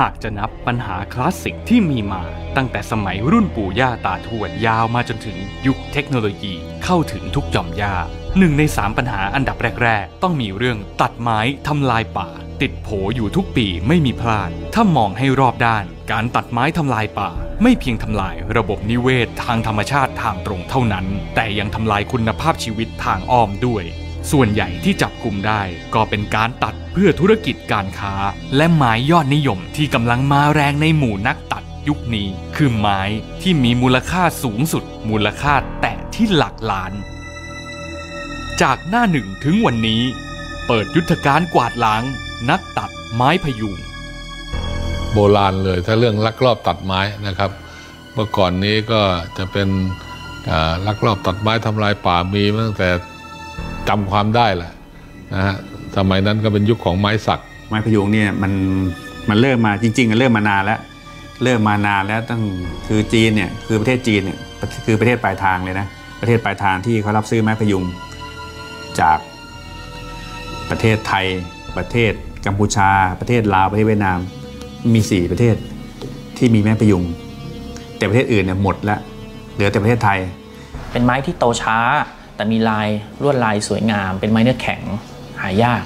หากจะนับปัญหาคลาสสิกที่มีมา ตั้งแต่สมัยรุ่นปู่ย่าตาทวดยาวมาจนถึงยุคเทคโนโลยีเข้าถึงทุกหย่อมย่าหนึ่งในสามปัญหาอันดับแรก ๆ ต้องมีเรื่องตัดไม้ทำลายป่า ติดโผอยู่ทุกปีไม่มีพลาด ถ้ามองให้รอบด้าน การตัดไม้ทำลายป่า ไม่เพียงทำลายระบบนิเวศทางธรรมชาติทางตรงเท่านั้น แต่ยังทำลายคุณภาพชีวิตทางอ้อมด้วย ส่วนใหญ่ที่จับกลุ่มได้ก็เป็นการตัดเพื่อธุรกิจการค้า และไม้ยอดนิยมที่กำลังมาแรงในหมู่นักตัดยุคนี้ คือไม้ที่มีมูลค่าสูงสุด มูลค่าแตะที่หลักล้าน จากหน้าหนึ่งถึงวันนี้ เปิดยุทธการกวาดล้าง นักตัดไม้พยุงโบราณเลยถ้าเรื่องลักลอบตัดไม้นะครับ เมื่อก่อนนี้ก็จะเป็นลักลอบตัดไม้ทำลายป่ามีตั้งแต่ จำความได้แหละนะฮะสมัยนั้นก็เป็นยุคของไม้สัก ไม้พยุงเนี่ยมันมันเริ่มมาจริงๆมันเริ่มมานานแล้ว เริ่มมานานแล้วตั้งคือจีนเนี่ยคือประเทศจีนเนี่ยคือประเทศปลายทางเลยนะประเทศปลายทางที่เขารับซื้อไม้พยุงจากประเทศไทย ประเทศกัมพูชา ประเทศลาวประเทศเวียดนามมี 4 ประเทศที่มีไม้พยุง แต่ประเทศอื่นเนี่ยหมดแล้วเหลือแต่ประเทศไทย เป็นไม้ที่โตช้า แต่มีลายลวดลายสวยงาม เป็นไม้เนื้อแข็งหายาก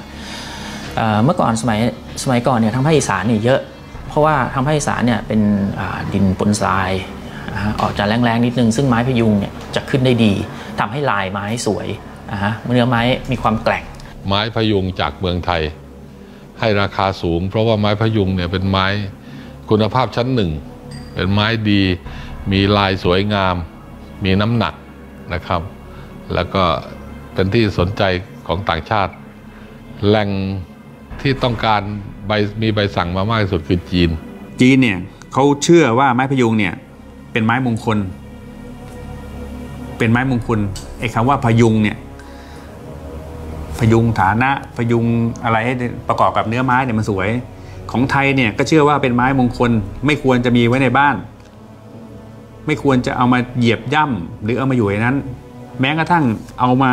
เมื่อก่อนสมัยสมัยก่อนเนี่ยทางภาคอีสานเนี่ยเยอะ เพราะว่าทางภาคอีสานเนี่ยเป็นดินปนทรายออกจะแรงๆนิดนึง ซึ่งไม้พยุงเนี่ยจะขึ้นได้ดีทำให้ลายไม้สวยเนื้อไม้มีความแกร่ง ไม้พยุงจากเมืองไทย ให้ราคาสูง เพราะว่าไม้พยุงเนี่ยเป็นไม้คุณภาพชั้นหนึ่ง เป็นไม้ดี มีลายสวยงาม มีน้ำหนักนะครับ แล้วก็เป็นที่สนใจของต่างชาติ แหล่งที่ต้องการใบมีใบสั่งมามากที่สุดคือจีน จีนเนี่ยเขาเชื่อว่าไม้พยุงเนี่ยเป็นไม้มงคล เป็นไม้มงคลไอ้คำว่าพยุงเนี่ยพยุงฐานะพยุงอะไรให้ประกอบกับเนื้อไม้เนี่ยมันสวย ของไทยเนี่ยก็เชื่อว่าเป็นไม้มงคล ไม่ควรจะมีไว้ในบ้าน ไม่ควรจะเอามาเหยียบย่ำหรือเอามาอยู่ในนั้น แม้กระทั่งเอามา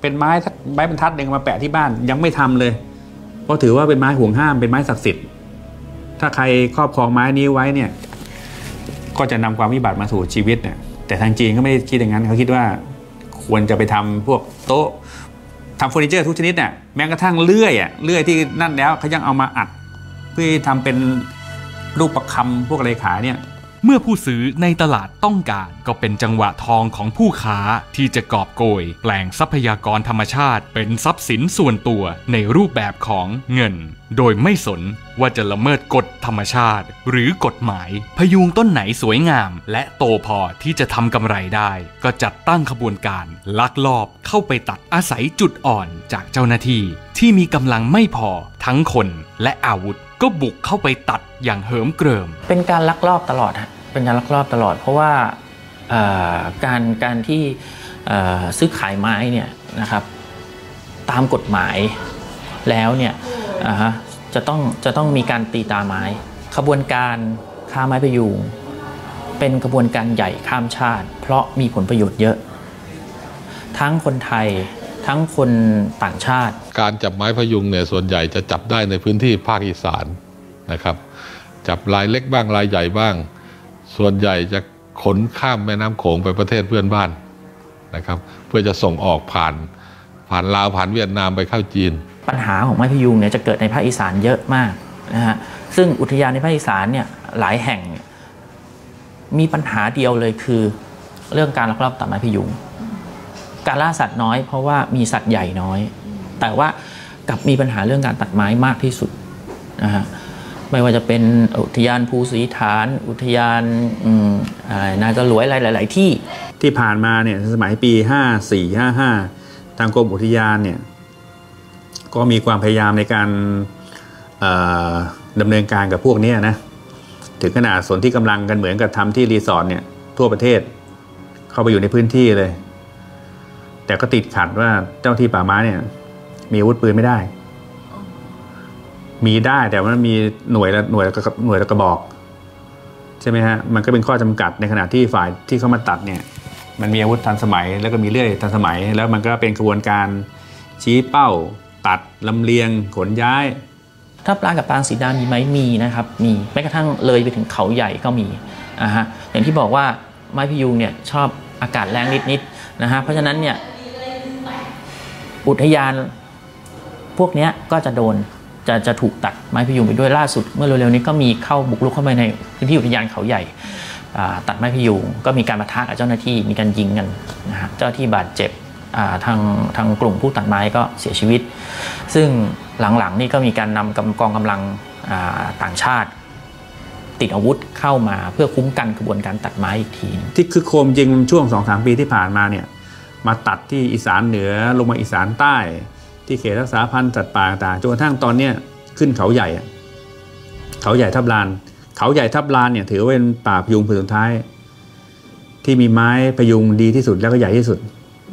เป็นไม้สักไม้บรรทัดหนึ่งมาแปะที่บ้านยังไม่ทำเลย เพราะถือว่าเป็นไม้ห่วงห้ามเป็นไม้ศักดิ์สิทธิ์ ถ้าใครครอบครองไม้นี้ไว้เนี่ย ก็จะนำความวิบัติมาสู่ชีวิตเนี่ยแต่ทางจีนก็ไม่ได้คิดอย่างนั้นเขาคิดว่าควรจะไปทำพวกโต๊ะทำเฟอร์นิเจอร์ทุกชนิดเนี่ยแม้กระทั่งเลื่อยอะเลื่อยที่นั่นแล้วเขายังเอามาอัด เพื่อทำเป็นรูปประคำพวกอะไรขายเนี่ย เมื่อผู้ซื้อในตลาดต้องการก็เป็นจังหวะทองของผู้ค้าที่จะกอบโกย แปลงทรัพยากรธรรมชาติ เป็นทรัพย์สินส่วนตัวในรูปแบบของเงิน โดยไม่สนว่าจะละเมิดกฎธรรมชาติ หรือกฎหมาย พยุงต้นไหนสวยงาม และโตพอที่จะทำกำไรได้ ก็จัดตั้งขบวนการ ลักลอบเข้าไปตัดอาศัยจุดอ่อนจากเจ้าหน้าที่ ที่มีกำลังไม่พอทั้งคนและอาวุธ ก็บุกเข้าไปตัดอย่างเหิมเกริม เป็นการลักลอบตลอดฮะ เป็นการลักลอบตลอด เพราะว่าการการที่ซื้อขายไม้เนี่ยนะครับตามกฎหมายแล้วเนี่ยจะต้องจะต้องมีการตีตาไม้ ขบวนการค้าไม้พยุงเป็นขบวนการใหญ่ข้ามชาติ เพราะมีผลประโยชน์เยอะ ทั้งคนไทยทั้งคนต่างชาติ การจับไม้พยุงเนี่ยส่วนใหญ่จะจับได้ในพื้นที่ภาคอีสานนะครับ จับลายเล็กบ้างลายใหญ่บ้าง ส่วนใหญ่จะขนข้ามแม่น้ำโขงไปประเทศเพื่อนบ้านนะครับ เพื่อจะส่งออกผ่านผ่านลาวผ่านเวียดนามไปเข้าจีน ปัญหาของไม้พยุงเนี่ยจะเกิดในภาคอีสานเยอะมากนะฮะซึ่งอุทยานในภาคอีสานเนี่ยหลายแห่งมีปัญหาเดียวเลยคือ เรื่องการลักลอบตัดไม้พยุง การล่าสัตว์น้อยเพราะว่ามีสัตว์ใหญ่น้อย แต่ว่ากลับมีปัญหาเรื่องการตัดไม้มากที่สุดนะฮะ ไม่ว่าจะเป็นอุทยานภูสีฐาน อุทยานอะไรนาจะหลวยอะไรหลาย ๆ ที่ที่ผ่านมาเนี่ยสมัยปี 54 55 ทางกรมอุทยานเนี่ยก็มีความพยายามในการดำเนินการกับพวกนี้นะถึงขนาดสนที่กำลังกันเหมือนกับทำที่รีสอร์ทเนี่ยทั่วประเทศเข้าไปอยู่ในพื้นที่เลย แต่ก็ติดขัดว่าเจ้าที่ป่าไม้เนี่ยมีอาวุธปืนไม่ได้ มีได้แต่ว่ามันมีหน่วยละหน่วยละหน่วยละกระบอกใช่ไหมฮะมันก็เป็นข้อจำกัดในขณะที่ฝ่ายที่เข้ามาตัดเนี่ยมันมีอาวุธทันสมัย แล้วก็มีเลื่อยทันสมัย แล้วมันก็เป็นกระบวนการชี้เป้า ตัดลำเลียงขนย้าย ถ้าปลากับปางสีดามีไหมมีนะครับมีแม้กระทั่งเลยไปถึงเขาใหญ่ก็มีอ่าฮะอย่างที่บอกว่าไม้พยุงเนี่ยชอบอากาศแรงนิดๆนะฮะเพราะฉะนั้นเนี่ยอุทยานพวกนี้ก็จะโดน จะจะถูกตัดไม้พยุงไปด้วยล่าสุด เมื่อเร็วๆนี้ก็มีเข้าบุกรุกเข้าไปในพื้นที่อุทยานเขาใหญ่ตัดไม้พยุงก็มีการปะทะกับเจ้าหน้าที่มีการยิงกันนะฮะเจ้าที่บาดเจ็บทางทางกลุ่มผู้ตัดไม้ก็เสียชีวิต ซึ่งหลังๆนี่ก็มีการนำกำกองกำลังต่างชาติ ติดอาวุธเข้ามาเพื่อคุ้มกันกระบวนการตัดไม้อีกที ที่คือโคมจริงช่วงสองสามปีที่ผ่านมาเนี่ยมาตัดที่อีสานเหนือลงมาอีสานใต้ ที่เขตรักษาพันธุ์สัตว์ป่าต่างจนกระทั่งตอนเนี้ยขึ้นเขาใหญ่เขาใหญ่ทับลาน เขาใหญ่ทับลานเนี่ยถือว่าเป็นป่าพยุงผืนสุดท้าย ที่มีไม้พยุงดีที่สุดแล้วก็ใหญ่ที่สุด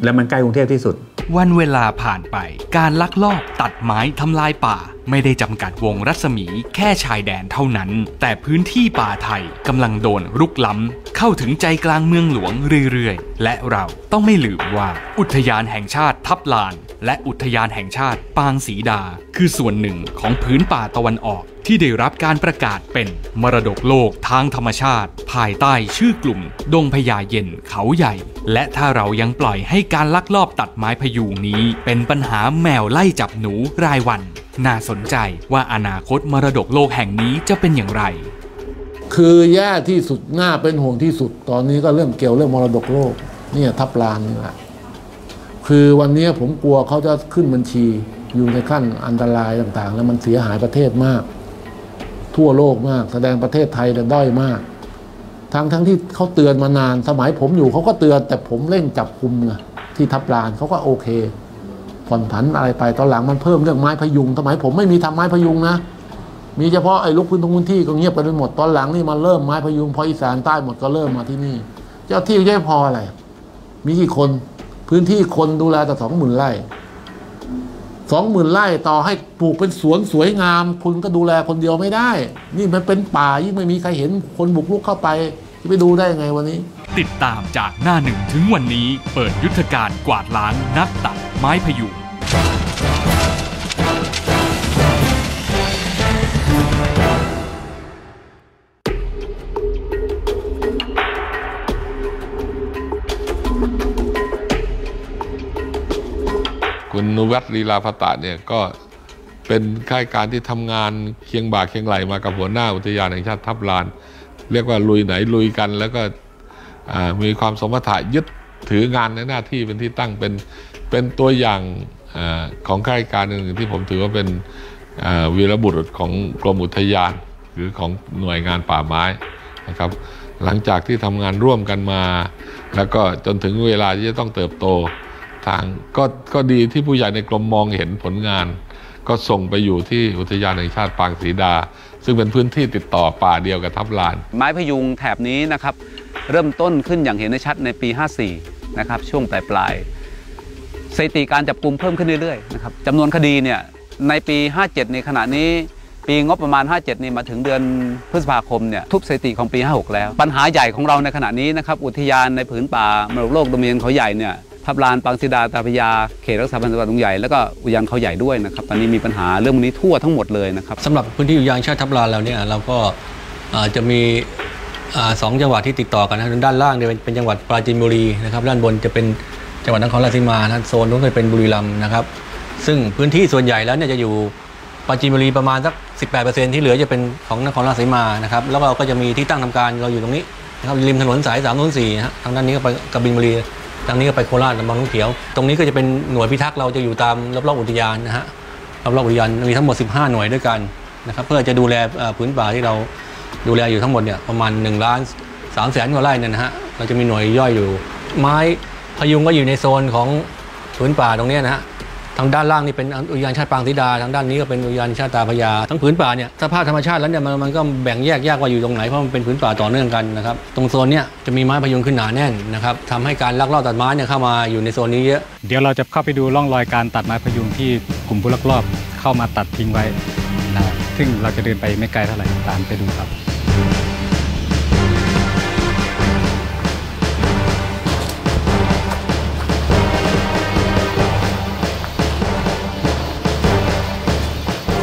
และมันใกล้กรุงเทพที่สุด วันเวลาผ่านไป การลักลอบตัดไม้ทำลายป่าไม่ได้จำกัดวงรัศมีแค่ชายแดนเท่านั้น แต่พื้นที่ป่าไทยกำลังโดนรุกล้ำ เข้าถึงใจกลางเมืองหลวงเรื่อยๆ และเราต้องไม่ลืมว่า อุทยานแห่งชาติทับลาน และอุทยานแห่งชาติปางสีดา คือส่วนหนึ่งของพื้นป่าตะวันออกที่ได้รับการประกาศเป็นมรดกโลกทางธรรมชาติ ภายใต้ชื่อกลุ่ม ดงพญาเย็นเขาใหญ่ และถ้าเรายังปล่อยให้การลักลอบตัดไม้พยูงนี้ เป็นปัญหาแมวไล่จับหนูรายวันน่าสนใจว่าอนาคตมรดกโลกแห่งนี้จะเป็นอย่างไร คือแย่ที่สุดน่าเป็นห่วงที่สุด ตอนนี้ก็เรื่องเกี่ยวเรื่องมรดกโลกเนี่ยทับลานนี่แหละคือวันนี้ผมกลัวเขาจะขึ้นบัญชีอยู่ในขั้นอันตรายต่างๆ แล้วมันเสียหายประเทศมาก ทั่วโลกมาก แสดงประเทศไทยเนี่ยด้อยมากทั้งทั้งที่เขาเตือนมานานสมัยผมอยู่เขาก็เตือนแต่ผมเร่งจับคุมไงที่ทับลานเขาก็โอเค ผ่อนผันอะไรไป ตอนหลังมันเพิ่มเรื่องไม้พยุงสมัยผมไม่มีทำไม้พยุงนะ มีเฉพาะไอ้ลูกพื้นทงพื้นที่ก็เงียบไปหมดตอนหลังนี่มันเริ่มไม้พยุงพออีสานใต้หมดก็เริ่มมาที่นี่ เจ้าที่จะพออะไร มีกี่คนพื้นที่คนดูแลแต่สองหมื่นไร่สองหมื่นไร่ต่อให้ปลูกเป็นสวนสวยงาม คุณก็ดูแลคนเดียวไม่ได้ นี่มันเป็นป่ายิ่งไม่มีใครเห็นคนบุกรุกเข้าไปจะไปดูได้ยังไงวันนี้ ติดตามจากหน้าหนึ่งถึงวันนี้ เปิดยุทธการกวาดล้างนักตัด ไม้พยุงคุณนุวัตลีลาภตะเนี่ยก็เป็นข้าราชการที่ทำงานเคียงบ่าเคียงไหลมากับหัวหน้าอุทยานแห่งชาติทับลาน เรียกว่าลุยไหนลุยกัน แล้วก็มีความสมรรถะยึดถืองานในหน้าที่เป็นที่ตั้งเป็น เป็นตัวอย่างอของข้าราชการหนึ่งที่ผมถือว่าเป็นวีรบุรุษของกรมอุทยาน หรือของหน่วยงานป่าไม้นะครับ หลังจากที่ทำงานร่วมกันมา แล้วก็จนถึงเวลาที่จะต้องเติบโตทางก็ก็ดีที่ผู้ใหญ่ในกรมมองเห็นผลงาน ก็ส่งไปอยู่ที่อุทยานแห่งชาติปางศรีดา ซึ่งเป็นพื้นที่ติดต่อป่าเดียวกับทับลาน ไม้พยุงแถบนี้นะครับ เริ่มต้นขึ้นอย่างเห็นได้ชัดในปี 54 นะครับช่วงปลายปลาย ถิติการจับกลุ่มเพิ่มขึ้นเรื่อยๆนะครับจำนวนคดีเนี่ยในปี 57 ในขณะนี้ปีงบประมาณ 57 นี่มาถึงเดือนพฤษภาคมเนี่ยทุบสถิติของปี 56 แล้ว ปัญหาใหญ่ของเราในขณะนี้นะครับอุทยานในผืนป่ามรดกโลกโดเมียนเขาใหญ่เนี่ยทับลานปางศิดาตาพญาเขตรักษาพันธุ์สัตว์ป่าดงใหญ่แล้วก็อุทยานเขาใหญ่ด้วยนะครับตอนนี้มีปัญหาเรื่องนี้ทั่วทั้งหมดเลยนะครับสำหรับพื้นที่อุทยานชาติทับลานเราเนี่ยเราก็จะมีอสองจังหวัดที่ติดต่อกันนะด้านล่างเนี่ยเป็นเป็นจังหวัดปราจีนบุรีนะครับด้านบนจะเป็น จังหวัดนครราชสีมานะโซนนู้นก็เป็นบุรีรัมย์นะครับ ซึ่งพื้นที่ส่วนใหญ่แล้วเนี่ยจะอยู่ปราจีนบุรีประมาณสัก 18%ที่เหลือจะเป็นของนครราชสีมานะครับแล้วเราก็จะมีที่ตั้งทำการเราอยู่ตรงนี้นะครับริมถนนสาย3 0 4นะฮะทางด้านนี้ก็ไปกบินบุรีทางนี้ก็ไปโคราชลำบางน้องเขียว ตรงนี้ก็จะเป็นหน่วยพิทักษ์เราจะอยู่ตามรอบๆอุทยานนะฮะรอบๆอุทยานมีทั้งหมด 15 หน่วยด้วยกันนะครับเพื่อจะดูแลเอ่อผืนป่าที่เราดูแลอยู่ทั้งหมดเนี่ยประมาณ1ล้าน3แสนกว่าไร่เนี่ยนะฮะเราจะมีหน่วยย่อยอยู่ไม้ พยุงก็อยู่ในโซนของผืนป่าตรงนี้นะฮะทางด้านล่างนี่เป็นอุทยานชาติปางสีดา ทางด้านนี้ก็เป็นอุทยานชาติตาพระยาทั้งผืนป่าเนี่ยสภาพธรรมชาติแล้วเนี่ยมันมันก็แบ่งแยกยากว่าอยู่ตรงไหนเพราะมันเป็นผืนป่าต่อเนื่องกันนะครับตรงโซนเนี้ยจะมีไม้พยุงขึ้นหนาแน่นนะครับทำให้การลักลอบตัดไม้เนี่ยเข้ามาอยู่ในโซนนี้เยอะเดี๋ยวเราจะเข้าไปดูร่องรอยการตัดไม้พยุงที่กลุ่มผู้ลักลอบเข้ามาตัดทิ้งไว้นะซึ่งเราจะเดินไปไม่ไกลเท่าไหร่ตามไปดูครับ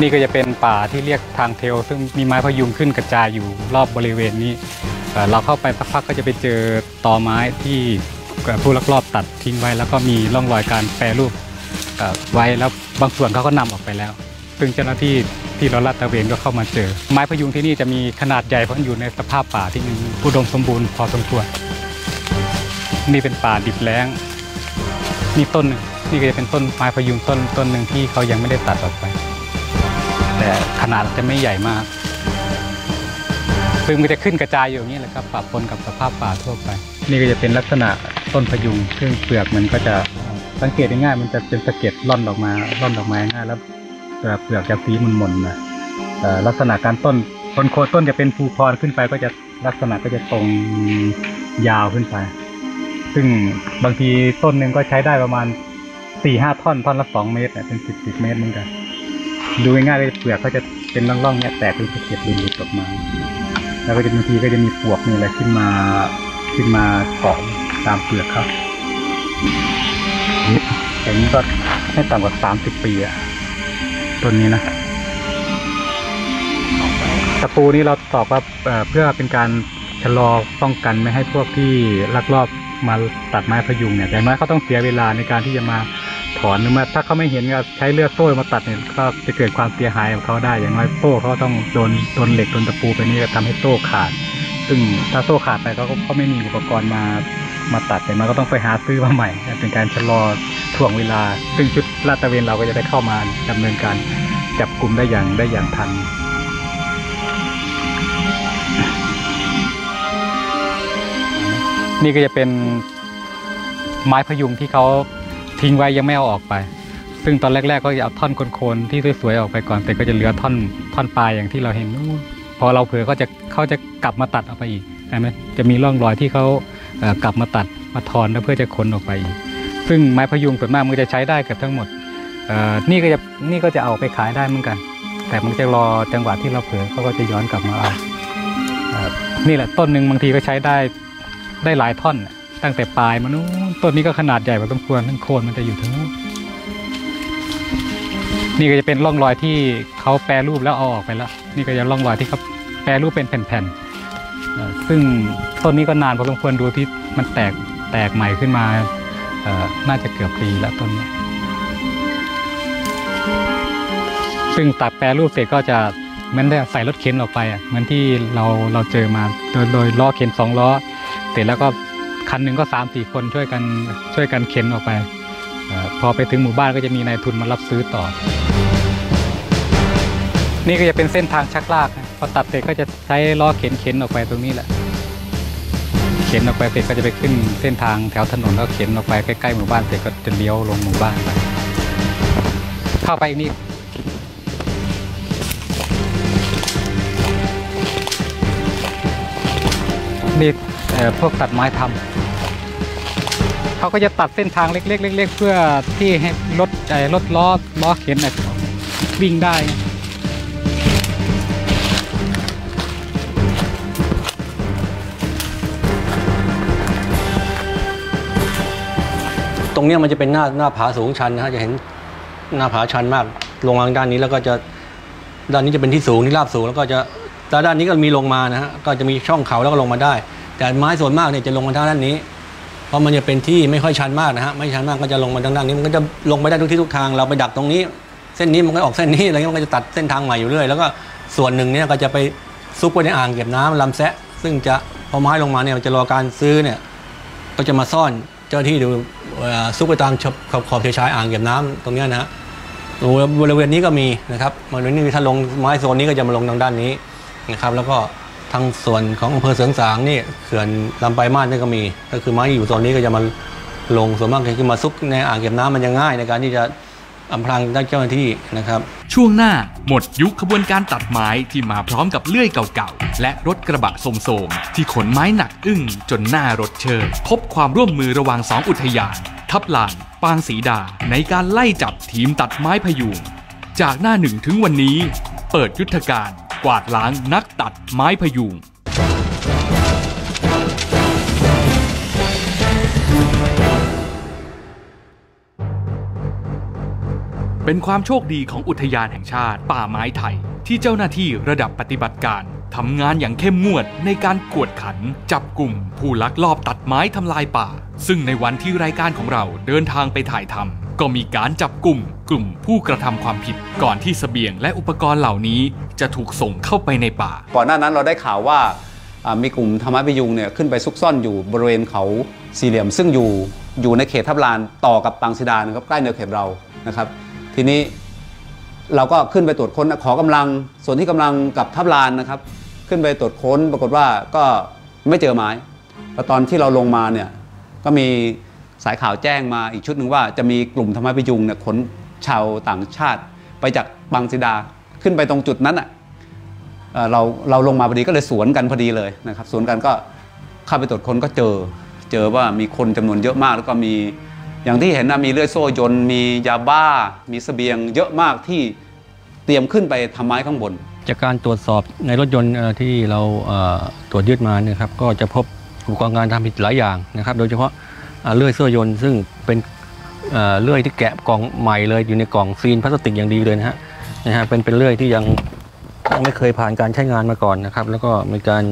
นี่ก็จะเป็นป่าที่เรียกทางเทล ซึ่งมีไม้พยุงขึ้นกระจายอยู่รอบบริเวณนี้ เราเข้าไปสักพักก็จะไปเจอตอไม้ที่ผู้ลักลอบตัดทิ้งไว้ แล้วก็มีร่องรอยการแปรรูปไว้แล้วบางส่วนเขาก็นำออกไปแล้ว ซึ่งเจ้าหน้าที่ที่เราลาดตระเวนก็เข้ามาเจอ ไม้พยุงที่นี่จะมีขนาดใหญ่เพราะอยู่ในสภาพป่าที่มีอุดมสมบูรณ์พอสมควรนี่เป็นป่าดิบแล้งนี่ต้นนึงนี่ก็จะเป็นต้นไม้พยุงต้นต้นหนึ่งที่เขายังไม่ได้ตัดออกไป นาดจะไม่ใหญ่มากซึ่งมันจะขึ้นกระจายอยู่อย่างนี้แหละครับปะปนกับสภาพป่าทั่วไป นี่ก็จะเป็นลักษณะต้นพยุงซึ่งเปลือกมันก็จะสังเกตได้ง่ายมันจะเป็นสะเก็ดร่อนออกมาร่อนออกมาง่ายแล้วเปลือกจะสีมันหม่นนะลักษณะการต้นต้นโคต้นจะเป็นภูพรขึ้นไปก็จะลักษณะก็จะตรงยาวขึ้นไป ซึ่งบางทีต้นหนึ่งก็ใช้ได้ประมาณสี่ห้าท่อนท่อนละสองเมตรเป็นสิบสิบเมตรเหมือนกัน ดูง่ายๆเลยเปลือกเขาจะ เป็นร่องๆเนี่ยแตกเป็นสะเก็ดหลุดออกมา แล้วก็จะบางทีก็จะมีปวกมีอะไรขึ้นมาขึ้นมาเกาะตามเปลือกเขาอย่างนี้ก็ไม่ต่ำกว่าสามสิบปีอะต้นนี้นะตะปูนี้เราตอกว่าเเพื่อเป็นการชะลอป้องกันไม่ให้พวกที่ลักลอบมาตัดไม้พยุงเนี่ยแต่างน้อยเขาต้องเสียเวลาในการที่จะมา ถอนหรือมาถ้าเขาไม่เห็นก็ใช้เลือกโซ่มาตัดเนี่ยก็จะเกิดความเสียหายกับเขาได้ อย่างน้อยโซ่เขาต้องโดนโดนเหล็กโดนตะปูไปนี่ก็ทำให้โซ่ขาด ซึ่งถ้าโซ่ขาดไปเขาก็เขาไม่มีอุปกรณ์มามาตัดแต่ยมันก็ต้องไปหาซื้อมาใหม่ เป็นการชะลอถ่วงเวลา ซึ่งชุดลาดตระเวนเราก็จะได้เข้ามาดำเนินการจับกลุ่มได้อย่างได้อย่างทันนี่ก็จะเป็นไม้พยุงที่เขา ทิ้งไว้ยังไม่เอาออกไป ซึ่งตอนแรก ๆ ก็จะเอาท่อนโคนๆที่สวยๆออกไปก่อน แต่ก็จะเหลือท่อนท่อนปลายอย่างที่เราเห็นนู่นพอเราเผลอก็จะเขาจะกลับมาตัดออกไปอีกใช่ไหมจะมีร่องรอยที่เขากลับมาตัดมาทอนแล้วเพื่อจะขนออกไปอีก ซึ่งไม้พยุงส่วนมากมันจะใช้ได้เกือบทั้งหมดนี่ก็จะนี่ก็จะเอาไปขายได้เหมือนกัน แต่มันจะรอจังหวะที่เราเผลอเขาก็จะย้อนกลับมาเอานี่แหละต้นหนึ่งบางทีก็ใช้ได้ได้หลายท่อน ตั้งแต่ปลายมานู้นต้นนี้ก็ขนาดใหญ่พอสมควรทั้งโคนมันจะอยู่ทั้งนู้นนี่ก็จะเป็นร่องรอยที่เขาแปรรูปแล้วเอาออกไปแล้ว นี่ก็จะร่องรอยที่เขาแปรรูปเป็นแผ่นๆซึ่งต้นนี้ก็นานพอสมควรดูที่มันแตกแตกใหม่ขึ้นมาน่าจะเกือบปีแล้วต้นนี้ซึ่งตัดแปรรูปเสร็จก็จะเหมือนได้ใส่รถเข็นออกไปเหมือนที่เราเราเจอมาโดยโดยล้อเข็นสองล้อ เสร็จแล้วก็ คันหนึ่งก็สามสี่คนช่วยกันช่วยกันเข็นออกไปอพอไปถึงหมู่บ้านก็จะมีนายทุนมารับซื้อต่อ นี่ก็จะเป็นเส้นทางชักลาก พอตัดเสร็จก็จะใช้ล้อเข็นเข็นออกไปตรงนี้แหละ เข็นออกไปเสร็จก็จะไปขึ้นเส้นทางแถวถนนแล้วเข็นออกไปใกล้ๆหมู่บ้านเสร็จก็จะเลี้ยวลงหมู่บ้านไปเข้าไปอีกนี่นี่ พวกตัดไม้ทำเขาก็จะตัดเส้นทางเล็กๆเล็กๆเพื่อที่ให้รถรถล้อล้อเข็นวิ่งได้ตรงนี้มันจะเป็นหน้าหน้าผาสูงชันนะฮะจะเห็นหน้าผาชันมากลงมาทางด้านนี้แล้วก็จะด้านนี้จะเป็นที่สูงที่ราบสูงแล้วก็จะแต่ด้านนี้ก็มีลงมานะฮะก็จะมีช่องเขาแล้วก็ลงมาได้ แต่ไม้ส่วนมากเนี่ยจะลงมาทางด้านนี้ เพราะมันจะเป็นที่ไม่ค่อยชันมากนะฮะไม่ชันมากก็จะลงมาทางด้านนี้ มันก็จะลงไปได้ทุกที่ทุกทางเราไปดักตรงนี้ เส้นนี้มันก็ออกเส้นนี้อะไรเงี้ยมันก็จะตัดเส้นทางใหม่อยู่เรื่อยแล้วก็ส่วนหนึ่งเนี่ยก็จะไปซุกไว้ในอ่างเก็บน้ำลำแซะ ซึ่งจะพอไม้ลงมาเนี่ยมันจะรอการซื้อเนี่ยก็จะมาซ่อนเจ้าที่ดูซุกไปตามขอบขอบขอบชายอ่างเก็บน้ำตรงเนี้ยนะฮะบริเวณนี้ก็มีนะครับบริเวณนี้ถ้าลงไม้โซนนี้ก็จะมาลงทางด้านนี้นะครับ แล้วก็ ทางส่วนของอำเภอเสริงสางนี่เขื่อนลำปลายมาสนี่ก็มี ก็คือไม้อยู่โซนนี้ก็จะมาลงส่วนมากก็คือมาซุกในอ่างเก็บน้ำมันจะง่ายในการที่จะอำพรางด้านเจ้าหน้าที่นะครับ ช่วงหน้าหมดยุคขบวนการตัดไม้ที่มาพร้อมกับเลื่อยเก่าๆ และรถกระบะโสมๆที่ขนไม้หนักอึ้งจนหน้ารถเชิญพบความร่วมมือระหว่างสองอุทยาน ทับลาน ปางสีดา ในการไล่จับทีมตัดไม้พยุง จากหน้าหนึ่งถึงวันนี้ เปิดยุทธการ กวาดล้างนักตัดไม้พยุง เป็นความโชคดีของอุทยานแห่งชาติ ป่าไม้ไทย ที่เจ้าหน้าที่ระดับปฏิบัติการทำงานอย่างเข้มงวดในการกวดขัน จับกลุ่ม ผู้ลักลอบตัดไม้ทำลายป่า ซึ่งในวันที่รายการของเราเดินทางไปถ่ายทำก็มีการจับกลุ่ม กลุ่มผู้กระทำความผิดก่อนที่เสบียงและอุปกรณ์เหล่านี้จะถูกส่งเข้าไปในป่า ก่อนหน้านั้นเราได้ข่าวว่ามีกลุ่มธรรมะพยุงเนี่ยขึ้นไปซุกซ่อนอยู่บริเวณเขาสี่เหลี่ยม ซึ่งอยู่อยู่ในเขตทับลานต่อกับปางศิดานะครับใกล้แนวเขตเรานะครับ ทีนี้เราก็ขึ้นไปตรวจค้นขอกำลังส่วนที่กำลังกับทับลานนะครับ ขึ้นไปตรวจค้นปรากฏว่าก็ไม่เจอไม้แล้วตอนที่เราลงมาเนี่ยก็มีสายข่าวแจ้งมาอีกชุดหนึ่งว่าจะมีกลุ่มธรรมะพยุงเนี่ยขน ชาวต่างชาติไปจากบางศิดาขึ้นไปตรงจุดนั้นอะเราเราลงมาพอดีก็เลยสวนกันพอดีเลยนะครับ สวนกันก็เข้าไปตรวจค้นก็เจอ เจอว่ามีคนจำนวนเยอะมาก แล้วก็มีอย่างที่เห็นนะมีเลื่อยโซ่ยนมียาบ้า มีเสบียงเยอะมากที่เตรียมขึ้นไปทำไม้ข้างบน จากการตรวจสอบในรถยนต์ที่เราตรวจยึดมาเนี่ยครับก็จะพบอุปกรณ์การทำผิดหลายอย่างนะครับ โดยเฉพาะเลื่อยเสื้อยนซึ่งเป็น เเลื่อยที่แกะกล่องใหม่เลยอยู่ในกล่องซีนพลาสติกอย่างดีเลยนะฮะนะฮะเป็นเป็นเลื่อยที่ยังยังไม่เคยผ่านการใช้งานมาก่อนนะครับ แล้วก็มีการ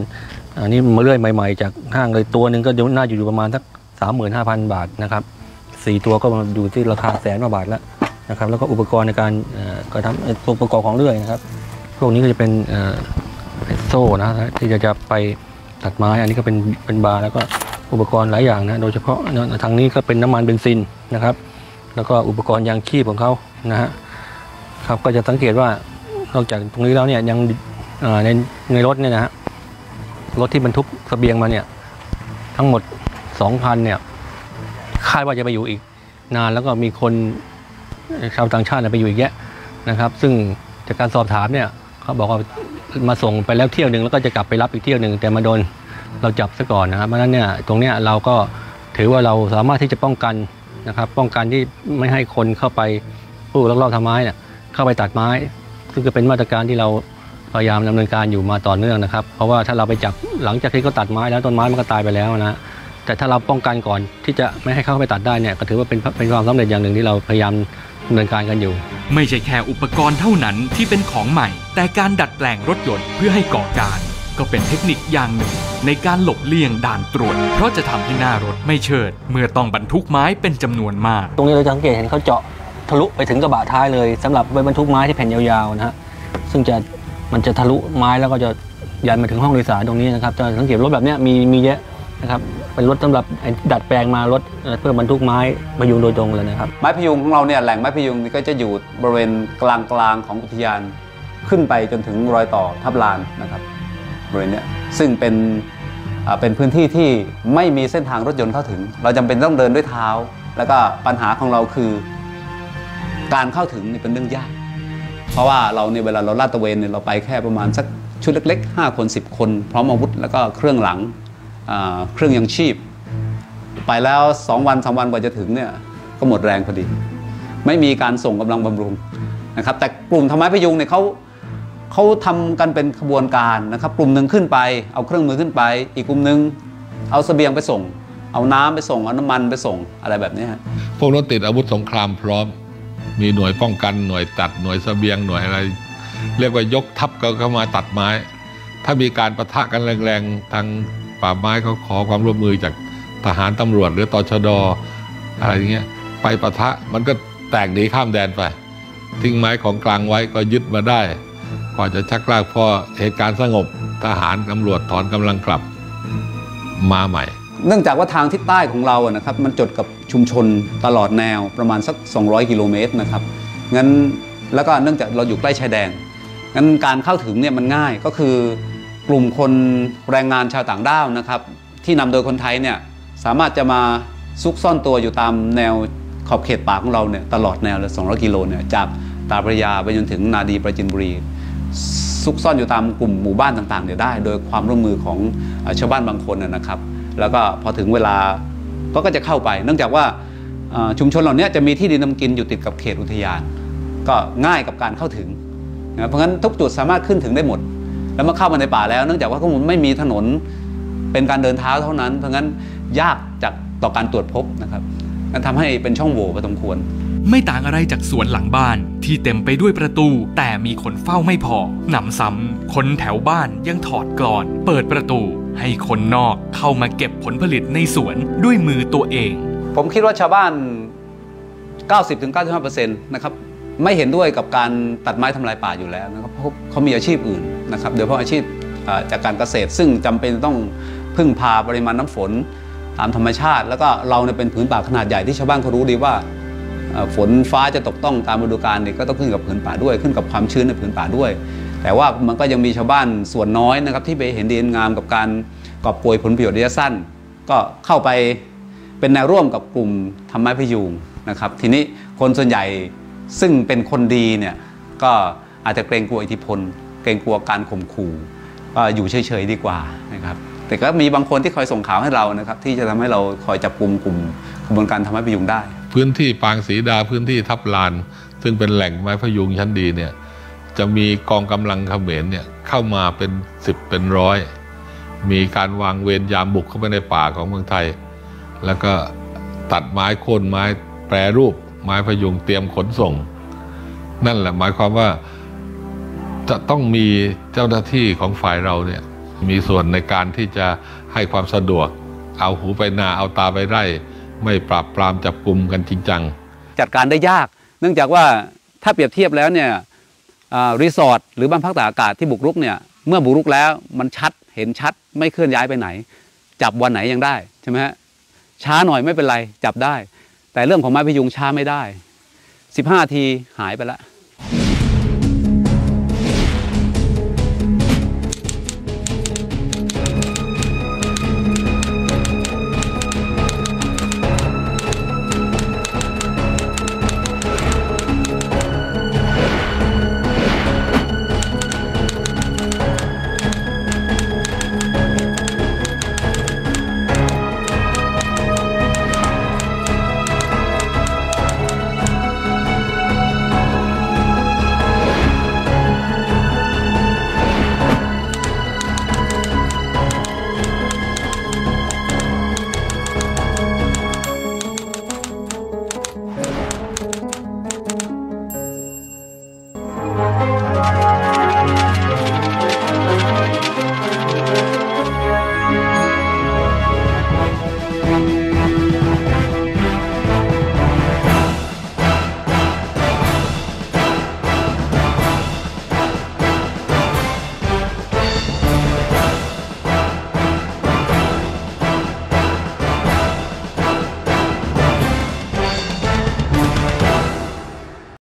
อันนี้มาเลื่อยใหม่ ๆ จากห้างเลยตัวหนึ่งก็น่าจะอยู่ประมาณสักสามหมื่นห้าพันบาทนะครับสี่ตัวก็มาอยู่ที่ราคาแสนกว่าบาทแล้วนะครับแล้วก็อุปกรณ์ในการกระทำอ่อตัวประกอบของเลื่อยนะครับ พวกนี้ก็จะเป็นเอ่อเป็นโซ่นะที่จะจะไปตัดไม้อันนี้ก็เป็นเป็นบาร์แล้วก็ อุปกรณ์หลายอย่างนะ โดยเฉพาะทางนี้ก็เป็นน้ำมันเบนซินนะครับ แล้วก็อุปกรณ์ยางคีบของเขานะฮะครับก็จะสังเกตว่านอกจากตรงนี้แล้วเนี่ยยังในในรถเนี่ยนะฮะรถที่บรรทุกเสบียงมาเนี่ยทั้งหมด 2,000เนี่ยคาดว่าจะไปอยู่อีกนานแล้วก็มีคนชาวต่างชาติไปอยู่อีกเยะนะครับ ซึ่งจากการสอบถามเนี่ยเขาบอกว่ามาส่งไปแล้วเที่ยวหนึ่งแล้วก็จะกลับไปรับอีกเที่ยวหนึ่งแต่มาโดน เราจับซะก่อนนะครับเพราะฉะนั้นเนี่ยตรงเนี้ยเราก็ถือว่าเราสามารถที่จะป้องกันนะครับป้องกันที่ไม่ให้คนเข้าไปผู้ลักลอบทำไม้เนี่ยเข้าไปตัดไม้ ซึ่งก็เป็นมาตรการที่เราพยายามดำเนินการอยู่มาต่อเนื่องนะครับ เพราะว่าถ้าเราไปจับหลังจากที่เขาตัดไม้แล้วต้นไม้มันก็ตายไปแล้วนะแต่ถ้าเราป้องกันก่อนที่จะไม่ให้เขาเข้าไปตัดได้เนี่ยก็ถือว่าเป็นเป็นความสำเร็จอย่างหนึ่งที่เราพยายามดำเนินการกันอยู่ ไม่ใช่แค่อุปกรณ์เท่านั้นที่เป็นของใหม่ แต่การดัดแปลงรถยนต์เพื่อให้ก่อการ ก็เป็นเทคนิคอย่างหนึ่ง ในการหลบเลี่ยงด่านตรวจ เพราะจะทำให้หน้ารถไม่เชิด เมื่อต้องบรรทุกไม้เป็นจำนวนมาก ตรงนี้เราสังเกตเห็นเขาเจาะทะลุไปถึงกระบะท้ายเลยสำหรับไว้บรรทุกไม้ที่แผ่นยาวๆนะฮะซึ่งจะมันจะทะลุไม้แล้วก็จะยันมาถึงห้องโดยสารตรงนี้นะครับจะสังเกตรถแบบนี้มีมีเยอะนะครับเป็นรถสำหรับดัดแปลงมารถเพื่อบรรทุกไม้พยุงโดยตรงเลยนะครับไม้พยุงของเราเนี่ยแหล่งไม้พยุงก็จะอยู่บริเวณกลางกลางๆของอุทยานขึ้นไปจนถึงรอยต่อทับลานนะครับ บริเวณนี้ซึ่งเป็นเป็นพื้นที่ที่ไม่มีเส้นทางรถยนต์เข้าถึง เราจำเป็นต้องเดินด้วยเท้า แล้วก็ปัญหาของเราคือ การเข้าถึงเป็นเรื่องยาก เพราะว่าเราเนี่ยเวลาเราลาดตระเวนเนี่ยเราไปแค่ประมาณสักชุดเล็ก ๆ 5 คน 10 คน พร้อมอาวุธแล้วก็เครื่องหลังเครื่องยังชีพ ไปแล้ว 2 วันสวันกว่าจะถึงเนี่ยก็หมดแรงพอดี ไม่มีการส่งกำลังบำรุงนะครับแต่กลุ่มธรรมะพยุงเนี่ยเขา เขาทำกันเป็นขบวนการนะครับ กลุ่มหนึ่งขึ้นไป เอาเครื่องมือขึ้นไป อีกกลุ่มหนึ่งเอาเสบียงไปส่ง เอาน้ำไปส่ง เอาน้ำมันไปส่งอะไรแบบนี้ฮะพวกรถติดอาวุธสงครามพร้อม มีหน่วยป้องกันหน่วยตัดหน่วยเสบียงหน่วยอะไร เรียกว่ายกทัพก็เข้ามาตัดไม้ ถ้ามีการประทะกันแรงๆทางป่าไม้เขาขอความร่วมมือจากทหารตำรวจหรือตชดอะไรอย่างเงี้ยไปประทะมันก็แตกหนีข้ามแดนไป ทิ้งไม้ของกลางไว้ก็ยึดมาได้ กว่าจะชักลากพอเหตุการณ์สงบทหารตำรวจถอนกำลังกลับมาใหม่ เนื่องจากว่าทางทิศใต้ของเราอะนะครับมันจดกับชุมชนตลอดแนวประมาณสัก 200 กิโลเมตรนะครับงั้นแล้วก็เนื่องจากเราอยู่ใกล้ชายแดนงั้นการเข้าถึงเนี่ยมันง่ายก็คือกลุ่มคนแรงงานชาวต่างด้าวนะครับ ที่นำโดยคนไทยเนี่ยสามารถจะมาซุกซ่อนตัวอยู่ตามแนวขอบเขตป่าของเราเนี่ยตลอดแนวเลย200 กิโลเนี่ยจากตาพระยาไปจนถึงนาดีประจินบุรี ซุกซ่อนอยู่ตามกลุ่มหมู่บ้านต่างๆเนี่ยได้ โดยความร่วมมือของชาวบ้านบางคนนะครับ แล้วก็พอถึงเวลาก็ก็จะเข้าไป เนื่องจากว่าชุมชนเหล่านี้จะมีที่ดินทำกินอยู่ติดกับเขตอุทยาน ก็ง่ายกับการเข้าถึงนะเพราะงั้นทุกจุดสามารถขึ้นถึงได้หมด แล้วเมื่อเข้ามาในป่าแล้ว เนื่องจากว่าข้อมูลไม่มีถนนเป็นการเดินเท้าเท่านั้น เพราะงั้นยากจากต่อการตรวจพบนะครับนั่นทำให้เป็นช่องโหว่พอสมควร ไม่ต่างอะไรจากสวนหลังบ้านที่เต็มไปด้วยประตู แต่มีคนเฝ้าไม่พอหนำซ้ำคนแถวบ้านยังถอดกลอน เปิดประตูให้คนนอกเข้ามาเก็บผลผลิตในสวนด้วยมือตัวเอง ผมคิดว่าชาวบ้าน 90-95%นะครับไม่เห็นด้วยกับการตัดไม้ทำลายป่าอยู่แล้วนะครับเพราะเขามีอาชีพอื่นนะครับโดยเฉพาะอาชีพจากการเกษตร ซึ่งจำเป็นต้องพึ่งพาปริมาณน้ำฝนตามธรรมชาติ แล้วก็เราเนี่ยเป็นผืนป่าขนาดใหญ่ที่ชาวบ้านเขารู้ดีว่า ฝนฟ้าจะตกต้องตามฤดูกาลเนี่ยก็ต้องขึ้นกับผืนป่าด้วย ขึ้นกับความชื้นในผืนป่าด้วย แต่ว่ามันก็ยังมีชาวบ้านส่วนน้อยนะครับที่ไปเห็นดีเห็นงามกับการกอบโกยผลประโยชน์ระยะสั้น ก็เข้าไปเป็นแนวร่วมกับกลุ่มทำไม้พยุงนะครับ ทีนี้คนส่วนใหญ่ซึ่งเป็นคนดีเนี่ยก็อาจจะเกรงกลัวอิทธิพล เกรงกลัวการข่มขู่ก็อยู่เฉยๆดีกว่านะครับแต่ก็มีบางคนที่คอยส่งข่าวให้เรานะครับที่จะทำให้เราคอยจับกลุ่มกลุ่มกระบวนการทำไม้พยุงได้ พื้นที่ปางสีดาพื้นที่ทับลาน ซึ่งเป็นแหล่งไม้พยุงชั้นดีเนี่ยจะมีกองกำลังเขมรเนี่ยเข้ามาเป็นสิบเป็นร้อย มีการวางเวรยามบุกเข้าไปในป่าของเมืองไทย แล้วก็ตัดไม้โค่นไม้แปรรูป ไม้พยุงเตรียมขนส่ง นั่นแหละหมายความว่าจะต้องมีเจ้าหน้าที่ของฝ่ายเราเนี่ยมีส่วนในการที่จะให้ความสะดวก เอาหูไปนาเอาตาไปไร่ ไม่ปราบปรามจับกลุ่มกันจริงจัง จัดการได้ยาก เนื่องจากว่าถ้าเปรียบเทียบแล้วเนี่ยรีสอร์ทหรือบ้านพักตากอากาศที่บุกรุกเนี่ยเมื่อบุกรุกแล้วมันชัดเห็นชัดไม่เคลื่อนย้ายไปไหน จับวันไหนยังได้ใช่ไหมฮะช้าหน่อยไม่เป็นไรจับได้ แต่เรื่องของไม้พยุงช้าไม่ได้ 15 ทีหายไปแล้ว